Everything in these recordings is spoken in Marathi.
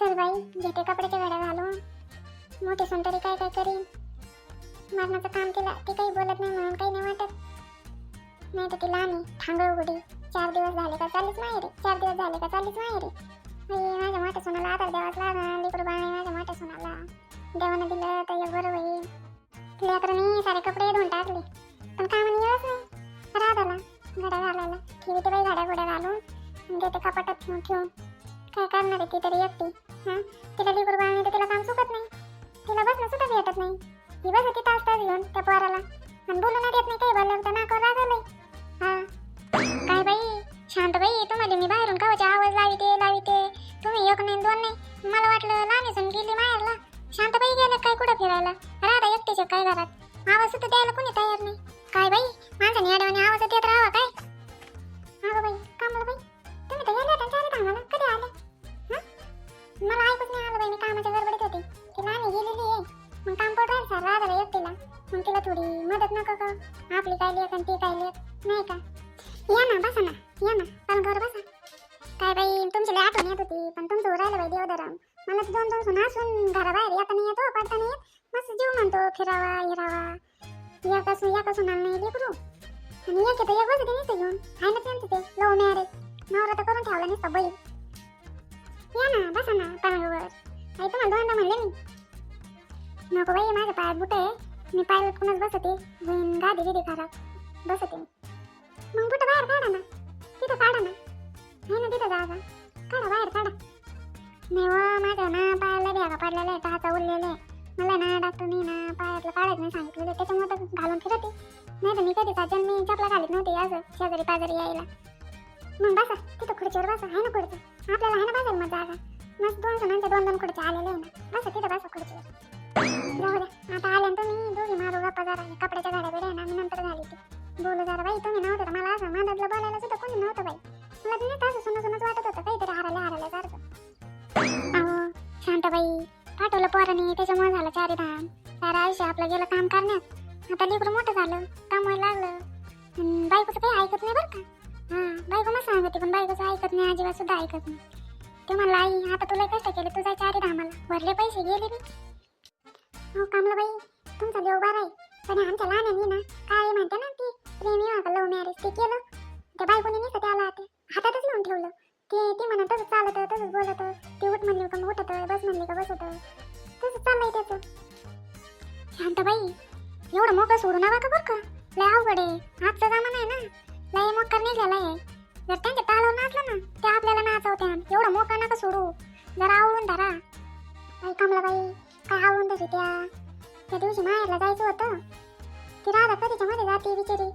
चल बाई घेते कपड्याच्या गाड्या घालून मोठे सण तरी काय काय करीन? मरणाचं काम तिला ते काही बोलत नाही म्हणून काही नाही वाटत. नाही तर ती लहान आहे ठांगळ उघडी. चार दिवस झाले का चालीच माहेरी चार दिवस झाले का चालीच माहेरी आई, माझ्या मोठ्या सोनाला आधार द्यावाच लागणार लेकरू बाळ माझ्या मोठ्या सोनाला. देवानं दिलं तर एक बरं होईल लेकरांनी सारे कपडे धुवून टाकले. पण कामाने येळच नाही. राधाला घड्या घालायला. ठेवी ते बाई घड्या घोड्या घालून. देते कपाटात ठेवून ठेवून. काय करणार आहे ती तरी एकटी? हां? तिला लेकरू बाळ नाही तर तिला काम सुखत नाही. तिला बसणं सुद्धा भेटत नाही. ही होती तास तास घेऊन त्या पोराला. आणि बोलून देत नाही काही बोललं तर नाकावर रागवलंय हा. काय बाई? शांत बाई तुम्हाला मी बाहेरून कावाचे आवाज लाविते लाविते. तुम्ही एक नाही दोन नाही. मला वाटलं लहानीसून गेली माहेरला. शांत बाई गेल्या काय कुठं फिरायला? राधा एकटीच्या काय घरात? आवाज सुद्धा द्यायला कोणी तयार नाही. काय बाई? मग थोडी मदत नको का आपली काय लेख आणि ती काय लेख नाही का? या ना बसा ना. या ना. पलंगावर बसा. काय बाई तुमची लय आठवण येत होती पण तुमचं राहिलं बाई देवधरम मला तर दोन दोन सुना असून घराबाहेर येता नाही येतो हो, पडता नाही येत. मस्त जीव म्हणतो फिरावा हिरावा. या कसं या कसं नाही लेकरू. आणि एक येतं एक बसते नुसतं घेऊन. आहे ना त्यांचं ते? लव मॅरेज नवरा तर करून ठेवला नुसतं बैल या ना बसा ना पलंगावर आई तुम्हाला दोनदा म्हणले मी. नको बाई माझ्या पायात बुट आहे. मी पाय लटकूनच बसते. होईन गादी गिदी खराब बसते मग कुठं बाहेर काढा ना. तिथं काढा ना. आहे ना तिथं जागा. काढा बाहेर काढा. नाही व माझ्या ना पायाला भेगा पडलेला आहे टाचा उरलेला आहे मला ना डॉक्टरने ना पायातलं काढायचं नाही सांगितलेलं त्याच्यामुळे तर घालून फिरते नाही तर मी कधी साजन मी चपला घालीत नव्हते असं शेजारी पाजारी यायला. मग बसा. तिथं खुर्चीवर बसा. आहे ना खुर्ची? आपल्याला आहे ना बसायला मग जागा. मस्त दोन जणांच्या दोन दोन खुर्च्या आलेल्या आहे ना. बसा तिथं बसा खुर्चीवर. जाऊ द्या आता जरा कपड्याच्या गाड्या बिड्या ना मी नंतर झाली ती बोलू जरा बाई तुम्ही नव्हतं तर मला असं मांडतलं बोलायला सुद्धा कोणी नव्हतं बाई. मला ते नाही असं सुन सुनच वाटत होतं काहीतरी हारायला हारायला सारखं. अहो शांताबाई पाठवलं पोराने त्याच्यामुळे झालं चारी धाम सारं आयुष्य आपलं गेलं काम करण्यात. आता लेकरं मोठं झालं काम लागलं. बायकोचं काही ऐकत नाही बरं का? हां बायको मग सांगते पण बायकोचं ऐकत नाही अजिबात सुद्धा ऐकत नाही. ते म्हणलं आई आता तुला कष्ट केले तुझा चारी धामाला भरले पैसे गेले मी हो कामला बाई तुमचा देव बारा आहे. पण आमच्या लहान ना काय म्हणते ना ती प्रेमी लव्ह मॅरेज ते केलं त्या बायकोने नाही आला ते हातातच लिहून ठेवलं ते ती म्हणा तसंच चालत तसंच बोलत ते उठ म्हणले का मग उठत बस म्हणले का बसत तसंच चाललंय त्याचं शांत बाई एवढं मोकळं सोडू नका का बरं का लय अवघड आहे आजचा जमाना आहे ना लय मोकर निघालाय जर त्यांच्या तालावर नाचलं ना ते आपल्याला नाचवत्या एवढं मोका नका सोडू जरा आवळून धरा बाई कमला बाई काय आवळून धरी त्या त्या दिवशी माहेरला जायचं होतं. ती राधा कधीच्या मध्ये जाते बिचारी.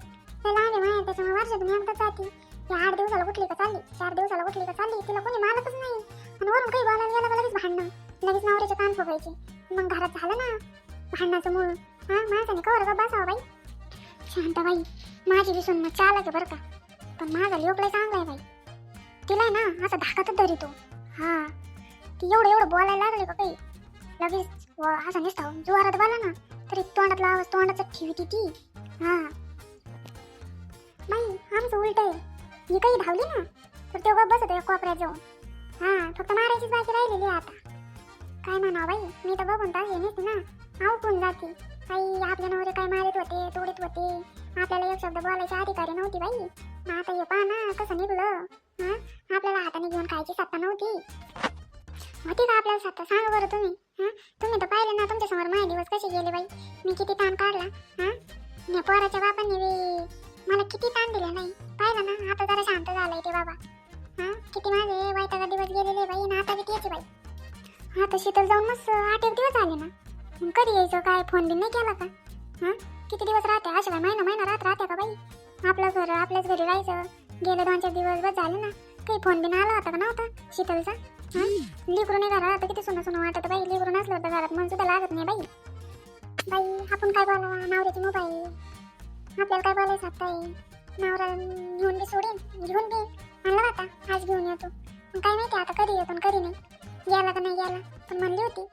लहान आहे माहेर त्याच्यामुळे वर्षातून एकदा जाते. ती आठ दिवसाला उठली का चालली? चार दिवसाला उठली का चालली? तिला कोणी मालकच नाही. आणि वरून काही बोलायला गेलं लगेच भांडणं. लगेच नवऱ्याचे कान फुगायचे मग घरात झालं ना भांडणाचं मूळ. हा माणसाने कवर का बसावं बाई. शांत बाई माझी दिसून मग चालक आहे बरं का. पण माझा लोकलाय चांगला आहे बाई. तिला ना असं धाकातच धरितो. हा ती एवढं एवढं बोलायला लागली का काही? लगेच व असं नुसतं जोरात बोला ना तरी तोंडातला आवाज तोंडाचा ठेवती ती हा. बाई आमचं उलट आहे. मी काही धावली ना तर तेव्हा बसत आहे कोपऱ्यात जाऊन. हा फक्त मारायचीच बाकी राहिलेली आहे आता. काय म्हणा बाई मी तर बघून तास येणेच ना अवकून जाते. आई आपल्या नवरे काय मारित होते तोडीत होते? आपल्याला एक शब्द बोलायची अधिकारी नव्हती बाई. मग आता हे पहा ना कसं निघलं. हा आपल्याला हाताने घेऊन खायची सत्ता नव्हती. होती का आपल्याला सत्ता सांगा बरं तुम्ही. हां? तुम्ही तर पाहिलं ना तुमच्यासमोर माझे दिवस कसे गेले बाई. मी किती ताण काढला हां? या पोराच्या बापांनी बी मला किती ताण दिला नाही. पाहिलं ना आता जरा शांत झालंय ते बाबा. हां? किती माझे वैतागा दिवस गेलेले बाई ना आता बी तेच बाई. तर शीतल जाऊन मस्त आठ एक दिवस आले ना. मग कधी यायचं काय फोन बिन नाही केला का? हां? किती दिवस राहते? अशा काय महिना महिना राहत राहते का बाई? आपलं घर आपल्याच घरी राहायचं. गेले दोन चार दिवस बस झाले ना. काही फोन बिन आला होता का नव्हता? शीतलचा? लिकरू नाही घरात आता किती सोनं सुना वाटत बाई. लिकरू नसलं होतं घरात मन सुद्धा लागत नाही बाई. बाई आपण काय बोलावा? नवऱ्याची मोबाईल. आपल्याला काय बोलायचं आता नवरा घेऊन बी सोडेन. घेऊन बी म्हणलं आता. आज घेऊन येतो. मग काय माहिती आता कधी येतो कधी नाही. यायला का नाही यायला पण म्हणली होती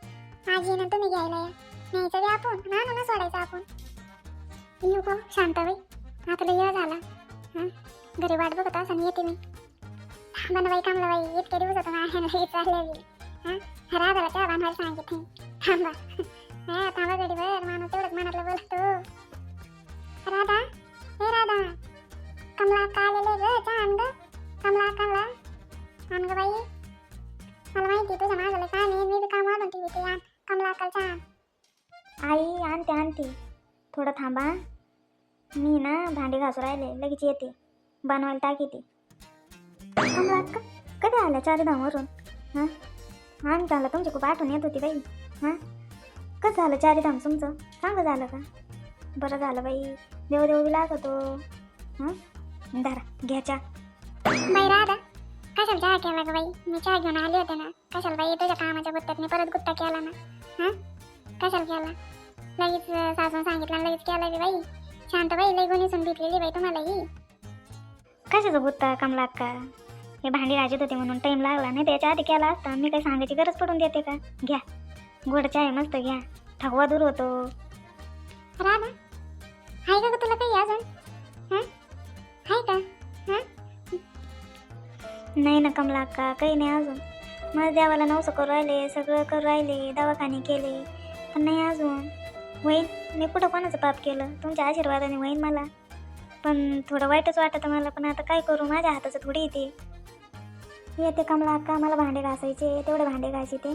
आज येणं तुम्ही घ्यायला या. न्यायचं बी आपण. आणि ना सोडायचं आपण. येऊ का? शांत बाई. आता लय वेळ झाला. हां? घरी वाट बघत असं येते मी. थांबा ना इतके दिवस बाई इतक्या दिवसातून आहे चालले हा? राधाला तेव्हा बांधायला सांगितले. थांबा. हा थांबा गडीवर माणूस तेवढंच मनातलं बोलतो. राधा हे राधा कमला का आलेले ग चांद कमला कमला. आण ग बाई. मला माहिती तुझ्या माझ्याला काय नाही मी काम वाढून ठेवी ते आण. कमला कल चांद आई आणते आणते. थोडं थांबा. मी ना भांडे घासू राहिले लगेच येते. बनवायला टाकीते. कमला अक्का कधी आल्या चारीधामवरून? हां? आण झालं तुमची खूप आठवण येत होती बाई. हां? कसं झालं चारीधाम तुमचं? चांगलं झालं का? बरं झालं बाई. देव देव लागतो. हां? धरा घ्या चहा. बाई राधा. कशाला चहा केला ग बाई? मी चहा घेऊन आले होते ना. कशाला बाई? तुझ्या कामाच्या गुत्त्यात मी परत गुत्ता केला ना. हा? कशाला केला? लगेच सासून सांगितलं लगेच केला बी बाई. शांत बाई लई गुणीसून भेटलेली बाई तुम्हाला ही कशाचं गुत्ता कमला अक्का हे भांडी राजत होते म्हणून टाईम लागला नाही. त्याच्या आधी केला असता. मी काही सांगायची गरज पडून देते का? घ्या. गोड आहे मस्त घ्या. थकवा दूर होतो. राधा आहे का तुला काही अजून? हा? आहे का? हा? नाही ना कमला अक्का काही नाही अजून. मला देवाला नवसं करू राहिले सगळं करू राहिले दवाखाने केले पण नाही अजून. होईन मी कुठं कोणाचं पाप केलं? तुमच्या आशीर्वादाने होईन मला. पण थोडं वाईटच वाटतं मला पण आता काय करू? माझ्या हाताचं थोडी येते. येते कमला अक्का मला भांडे घासायचे तेवढे भांडे घासायचे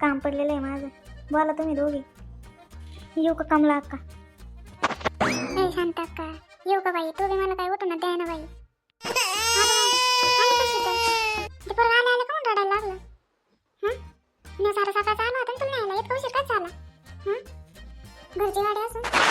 काम पडलेलं आहे माझं. बोला तुम्ही दोघे. येऊ का कमला अक्का? नाही शांत का येऊ का बाई? तू बी मला काय उठून ना बाई. ना बाई, आली कशी तर? ते पोरगं आलं आलं काहून रडायला लागलं? हां? मी सारा सकाळचा आला होता ना तुला न्यायला इतका उशीर काय झाला? हं? घरची गाडी असून.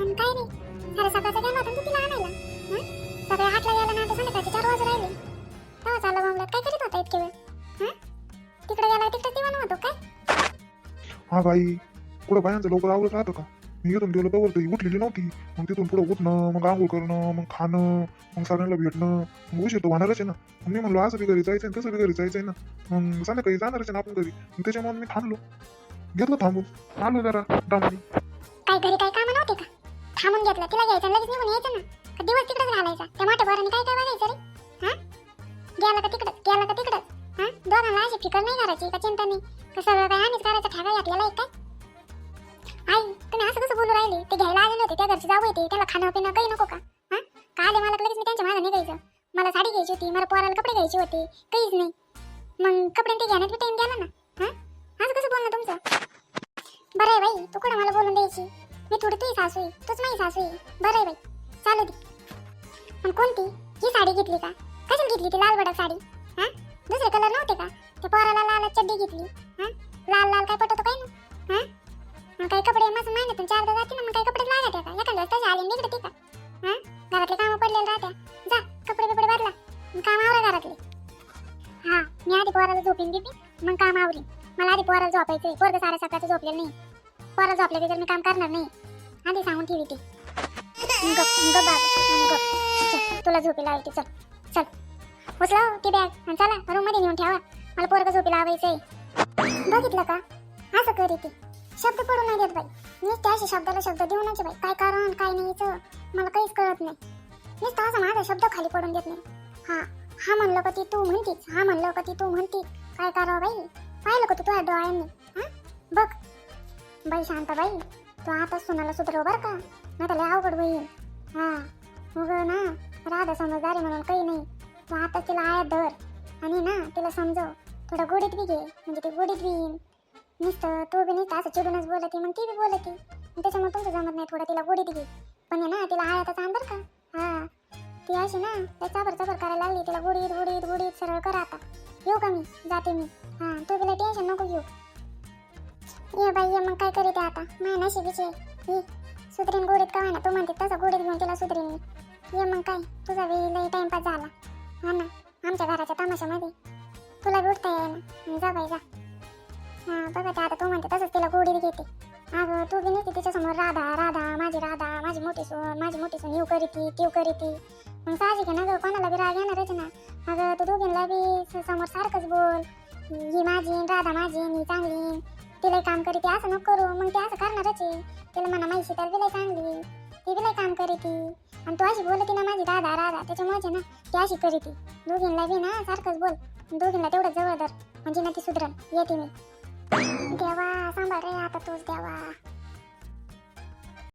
आणि काय रे सारा सकाळचा गेला होता तू तिला आणायला. सगळ्या सकाळी यायला गेला ना तर संध्याकाळचे चार वाजता राहिले. तेव्हा चालला मामल्यात काय करीत होता इतके वेळ? तिकडे गेला तिकडे दिवाण होतो काय? हा बाई कुठं बायांचं लवकर आवडत राहतं का? मी इथून गेलो तर ती उठलेली नव्हती. मग तिथून पुढं उठणं मग आंघोळ करणं मग खाणं मग सगळ्यांना भेटणं. मग उशीर तो होणारच आहे ना. मग मी म्हणलो असं बी घरी जायचं तसं बी घरी जायचं ना. मग संध्याकाळी जाणारच आहे ना आपण घरी. त्याच्यामुळे मी थांबलो. घेतलं थांबून. आलो जरा थांबून काय घरी काय कामं नव्हते का? थांबून घेतलं तिला घ्यायचं लगेच निघून यायचं ना. का दिवस तिकडेच घालायचा? त्या मोठ्या पोराने काय काय बघायचं रे? हा? गेला का तिकडं? गेला का तिकडं? हा? दोघांना अशी फिकर नाही करायची का चिंता नाही? का सगळं काय आम्हीच करायचं? ठाका घातलेला आहे काय? आई तुम्ही असं कसं बोलू राहिले? ते घ्यायला आले नव्हते त्या घरची जाऊ येते त्याला खाणं पिणं काही नको का? हा? का आले मला लगेच मी त्यांच्या मागं निघायचं? मला साडी घ्यायची होती मला पोराला कपडे घ्यायचे होते काहीच नाही. मग कपडे ते घेण्यात बी टाइम गेला ना? हा? असं कसं बोलणं तुमचं? बरं आहे बाई तू कुठं मला बोलून द्यायची? मी थोडी तुझी सासू आहे तूच माझी सासू आहे. बरं आहे बाई चालू दे. पण कोणती? ही साडी घेतली का? कशाला घेतली ती लाल बडक साडी? हा? दुसरे कलर नव्हते का? ते पोराला लाल चड्डी घेतली. हा? लाल लाल काय पटवतो काय ना? हा? मग काही कपडे मस्त महिन्यातून चारदा जाते ना मग काही कपडे लागत आहे का? एखाद्या वेळेस तशी आली निघते का? हा? घरातले कामं पडलेले राहत्या जा कपडे बिपडे बदला. मग काम आवरा घरातले. हा मी आधी पोराला झोपीन देते मग काम आवरी मला आधी पोराला झोपायचंय. पोरगं साऱ्या सकाळचं झोपलेलं नाही. परत झोपले की तर मी काम करणार नाही. आधी सांगून ठेवी ते. तुला झोपी लावायची चल चल. उचला हो ती बॅग आणि चला रूममध्ये नेऊन ठेवा. मला पोरग झोपी लावायचंय. बघितलं का? असं करी ती. शब्द पडू नाही देत बाई. नुसते असे शब्दाला शब्द देऊनच बाई. काय कारण काय नाही मला काहीच कळत नाही. नुसतं असं माझा शब्द खाली पडून देत नाही. हा हा म्हणलं का ती तू म्हणतीस. हा म्हणलं का ती तू म्हणतीस. काय करावं हो बाई? पाहिलं का तू तुझ्या डोळ्यांनी? हा? बघ. बाई शांताबाई तू आता सुनाला सुधरव बरं का नाही त्याला अवघड होईल. हा मग ना राधा समजदारी म्हणून काही नाही तू आता तिला आयात धर आणि ना तिला समजव. थोडं गोडीत बी घे म्हणजे ती गोडीत बी येईन. नुसतं तू बी नुसतं असं चिडूनच बोलते मग ती बी बोलते. त्याच्यामुळे तुमचं जमत नाही थोडं तिला गोडीत घे. पण आहे ना तिला आयातच आण का. हा ती अशी ना त्या चाबर चाबर करायला लागली तिला गुडीत गुडीत गुडीत सरळ कर आता. येऊ का मी? जाते मी. हा तू तिला टेन्शन नको घेऊ. ये बाई ये मग काय करीत आता? माझ्या नशिबीचे ये सुधरीन गोडीत का ना तू म्हणते तसं गोडीत घेऊन तिला सुधरीन मी. ये मग काय तुझा वेळी लई टाइमपास झाला. हा ना आमच्या घराच्या तमाशामध्ये. तुला बी उठता येईना. जा बाई जा. हा बघा ते आता तू म्हणते तसंच तिला गोडीत घेते. अगं तू बी नाही तिच्यासमोर राधा राधा माझी राधा माझी मोठी सून माझी मोठी सून येऊ करीती तेव करीती. मग साहजिक आहे ना गं कोणाला बी राग येणारच ना. अगं तू दोघींना बी समोर सारखंच बोल. ही माझी राधा माझी तिला काम करीती असं नको करू. मग ते असं करणारच आहे. तिला म्हणा माहिती तर बिलाई चांगली ती बिलाई काम करीती आणि तू अशी बोलती ना माझी राधा राधा. त्याच्यामुळेच ना ती अशी करीती दोघींना बी ना सारखंच बोल. दोघींना तेवढं जवळ धर. म्हणजे ना ती सुधरल येते मी. देवा सांभाळ रे आता तूच देवा.